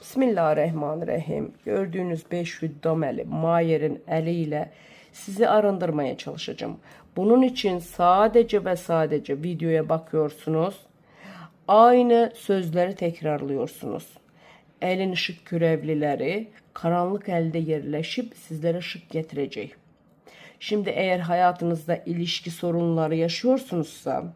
Bismillahirrahmanirrahim. Gördüğünüz 5 hüddam eli Mayer'in eliyle sizi arındırmaya çalışacağım. Bunun için sadece ve sadece videoya bakıyorsunuz. Aynı sözleri tekrarlıyorsunuz. Elin ışık görevlileri karanlık elde yerleşip sizlere ışık getirecek. Şimdi eğer hayatınızda ilişki sorunları yaşıyorsunuzsa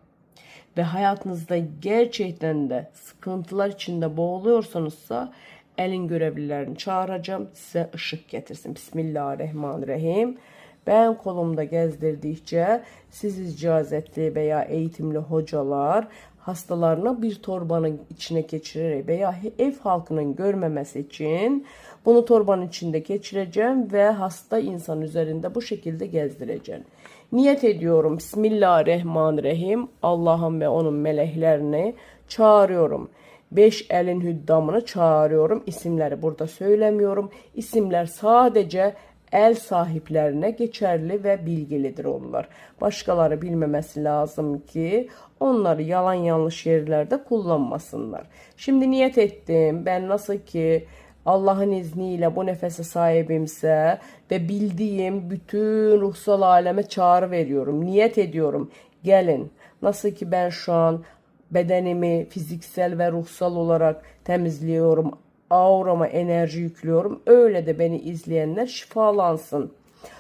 ve hayatınızda gerçekten de sıkıntılar içinde boğuluyorsanızsa elin görevlilerini çağıracağım size ışık getirsin. Bismillahirrahmanirrahim. Ben kolumda gezdirdikçe siz icazetli veya eğitimli hocalar hastalarına bir torbanın içine geçirerek veya ev halkının görmemesi için bunu torbanın içinde geçireceğim ve hasta insan üzerinde bu şekilde gezdireceğim. Niyet ediyorum Bismillahirrahmanirrahim Allah'ım ve onun meleklerini çağırıyorum. Beş elin hüddamını çağırıyorum. İsimleri burada söylemiyorum. İsimler sadece el sahiplerine geçerli ve bilgilidir onlar. Başkaları bilmemesi lazım ki onları yalan yanlış yerlerde kullanmasınlar. Şimdi niyet ettim. Ben nasıl ki Allah'ın izniyle bu nefese sahibimse ve bildiğim bütün ruhsal aleme çağrı veriyorum. Niyet ediyorum. Gelin. Nasıl ki ben şu an bedenimi fiziksel ve ruhsal olarak temizliyorum. Aurama enerji yüklüyorum. Öyle de beni izleyenler şifalansın.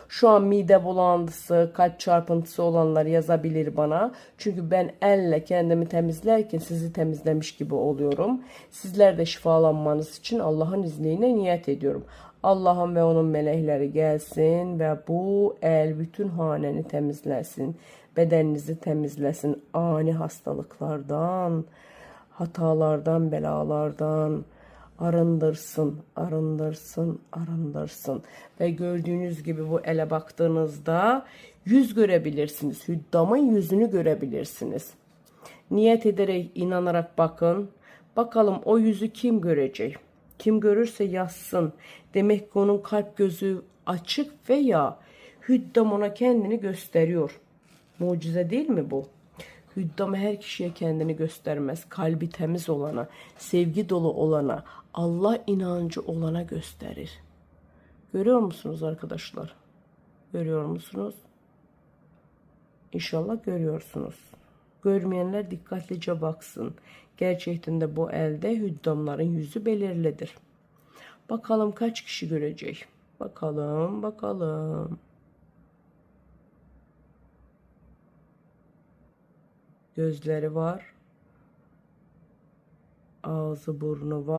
Şu an mide bulantısı, kalp çarpıntısı olanlar yazabilir bana. Çünkü ben elle kendimi temizlerken sizi temizlemiş gibi oluyorum. Sizler de şifalanmanız için Allah'ın izniyle niyet ediyorum. Allah'ın ve onun melekleri gelsin ve bu el bütün haneni temizlesin. Bedeninizi temizlesin ani hastalıklardan, hatalardan, belalardan arındırsın, arındırsın, arındırsın. Ve gördüğünüz gibi bu ele baktığınızda yüz görebilirsiniz. Hüddamın yüzünü görebilirsiniz. Niyet ederek, inanarak bakın. Bakalım o yüzü kim görecek? Kim görürse yazsın. Demek ki onun kalp gözü açık veya hüddam ona kendini gösteriyor. Mucize değil mi bu? Hüddam her kişiye kendini göstermez. Kalbi temiz olana, sevgi dolu olana, Allah inancı olana gösterir. Görüyor musunuz arkadaşlar? Görüyor musunuz? İnşallah görüyorsunuz. Görmeyenler dikkatlice baksın. Gerçekten de bu elde hüddamların yüzü belirlidir. Bakalım kaç kişi görecek? Bakalım, bakalım. Gözleri var. Ağzı burnu var.